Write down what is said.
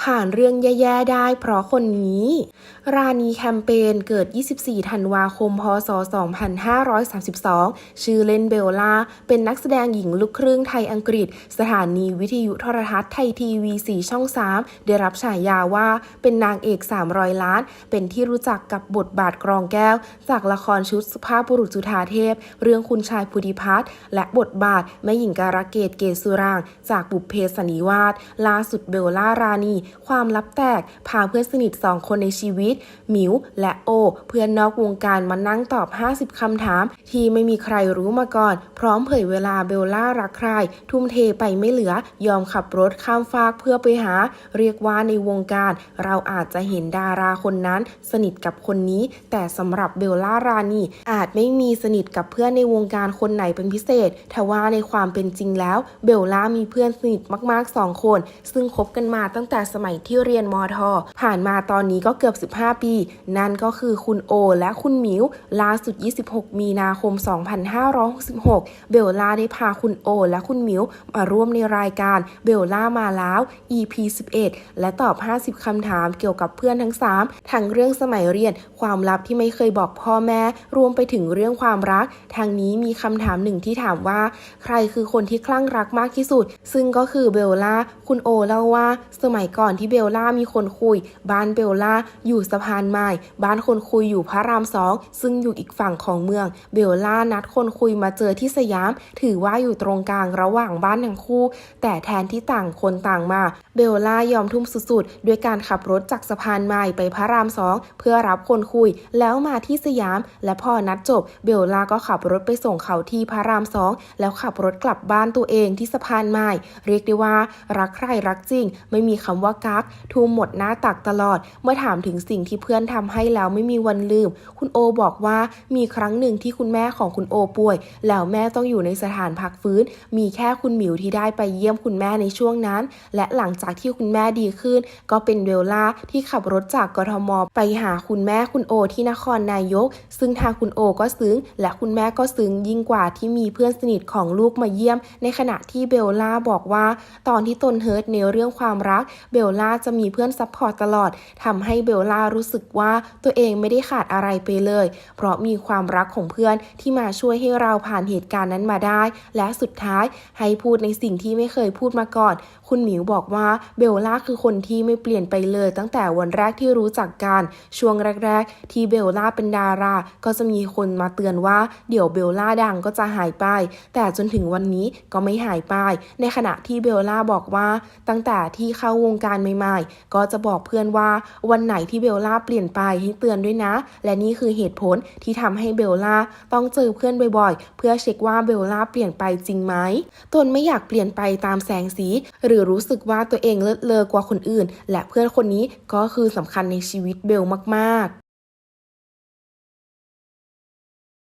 ผ่านเรื่องแย่ ๆ ได้เพราะคนนี้ รานีแคมเปญเกิด 24 ธันวาคม พศ 2532 ชื่อเล่นเบลล่า เป็นนักแสดงหญิงลูกครึ่งไทยอังกฤษ สถานีวิทยุโทรทัศน์ไทยทีวี 4 ช่อง 3 ได้รับฉายาว่าเป็นนางเอก 300 ล้าน เป็นที่รู้จักกับบทบาทกรองแก้ว จากละครชุดสุภาพบุรุษจุฑาเทพ เรื่องคุณชายพุทธิพัฒน์และบทบาทแม่หญิงการะเกดเกศสุราง จากบุพเพสนนิวาสล่าสุดเบลล่ารานีความลับแตก พาเพื่อนสนิทสองคนในชีวิต หมิว และโอ เพื่อนนอกวงการมานั่งตอบ 50 คำถาม ที่ไม่มีใครรู้มาก่อน พร้อมเผยเวลาเบลล่ารักใคร ทุ่มเทไปไม่เหลือ ยอมขับรถข้ามฟากเพื่อไปหา เรียกว่าในวงการ เราอาจจะเห็นดาราคนนั้น สนิทกับคนนี้ แต่สำหรับเบลล่ารานีอาจไม่มีสนิทกับเพื่อนในวงการคนไหนเป็นพิเศษทว่าในความเป็นจริงแล้ว เบลล่ามีเพื่อนสนิทมากๆ 2 คน ซึ่งคบกันมาตั้งแต่สมัยที่เรียนมอทอผ่านมาตอนนี้ก็เกือบ 15 ปี นั่นก็คือคุณโอ และคุณหมิวล่าสุด 26 มีนาคม 2566 เบลล่าได้พาคุณโอ และคุณหมิวมาร่วมในรายการเบลล่ามาแล้ว EP 11 และตอบ 50 คำถามเกี่ยวกับเพื่อนทั้ง 3 ทั้งเรื่องสมัยเรียน ความลับที่ไม่เคยบอกพ่อแม่ รวมไปถึงเรื่องความรัก ทางนี้มีคำถามหนึ่งที่ถามว่า ใครคือคนที่คลั่งรักมากที่สุด ซึ่งก็คือเบลล่า คุณโอเล่าว่า สมัยก่อน่อนที่เบลล่ามีคนคุย บ้านเบลล่าอยู่สะพานใหม่บ้านคนคุยอยู่พระรามสองซึ่งอยู่อีกฝั่งของเมือง เบลล่านัดคนคุยมาเจอที่สยาม ถือว่าอยู่ตรงกลางระหว่างบ้านทั้งคู่ แต่แทนที่ต่างคนต่างมา เบลล่ายอมทุ่มสุดๆ ด้วยการขับรถจากสะพานใหม่ไปพระรามสองเพื่อรับคนคุย แล้วมาที่สยาม และพอนัดจบ เบลล่าก็ขับรถไปส่งเขาที่พระรามสองแล้วขับรถกลับบ้านตัวเองที่สะพานใหม่เรียกได้ว่ารักใครรักจริง ไม่มีคำว่ากักทุ่มหมดหน้าตักตลอด เมื่อถามถึงสิ่งที่เพื่อนทำให้แล้วไม่มีวันลืม คุณโอบอกว่ามีครั้งหนึ่งที่คุณแม่ของคุณโอป่วย แล้วแม่ต้องอยู่ในสถานพักฟื้น มีแค่คุณหมิวที่ได้ไปเยี่ยมคุณแม่ในช่วงนั้น และหลังจากที่คุณแม่ดีขึ้น ก็เป็นเวลลาที่ขับรถจากกทม ไปหาคุณแม่คุณโอที่นครนายก ซึ่งทางคุณโอก็ซึ้ง และคุณแม่ก็ซึ้งยิ่งกว่าที่มีเพื่อนสนิทของลูกมาเยี่ยม ในขณะที่เบลล่าบอกว่า ตอนที่ตนเฮิร์ตในเรื่องความรักเบลล่าจะมีเพื่อนซัพพอร์ตตลอดทำให้เบลล่ารู้สึกว่าตัวเองไม่ได้ขาดอะไรไปเลย เพราะมีความรักของเพื่อนที่มาช่วยให้เราผ่านเหตุการณ์นั้นมาได้ และสุดท้ายให้พูดในสิ่งที่ไม่เคยพูดมาก่อน คุณหมิวบอกว่าเบลล่าคือคนที่ไม่เปลี่ยนไปเลย ตั้งแต่วันแรกที่รู้จักกัน ช่วงแรก ๆ ที่เบลล่าเป็นดารา ก็จะมีคนมาเตือนว่าเดี๋ยวเบลล่าดังก็จะหายไป แต่จนถึงวันนี้ก็ไม่หายไป ในขณะที่เบลล่าบอกว่าตั้งแต่ที่เข้าวงการใหม่ๆ ก็จะบอกเพื่อนว่าวันไหนที่เบลล่าเปลี่ยนไปให้เตือนด้วยนะ และนี่คือเหตุผลที่ทำให้เบลล่าต้องเจอเพื่อนบ่อยๆ เพื่อเช็คว่าเบลล่าเปลี่ยนไปจริงไหม ตนไม่อยากเปลี่ยนไปตามแสงสี หรือรู้สึกว่าตัวเองเลิศเลอกว่าคนอื่น และเพื่อนคนนี้ก็คือสำคัญในชีวิตเบลมากๆ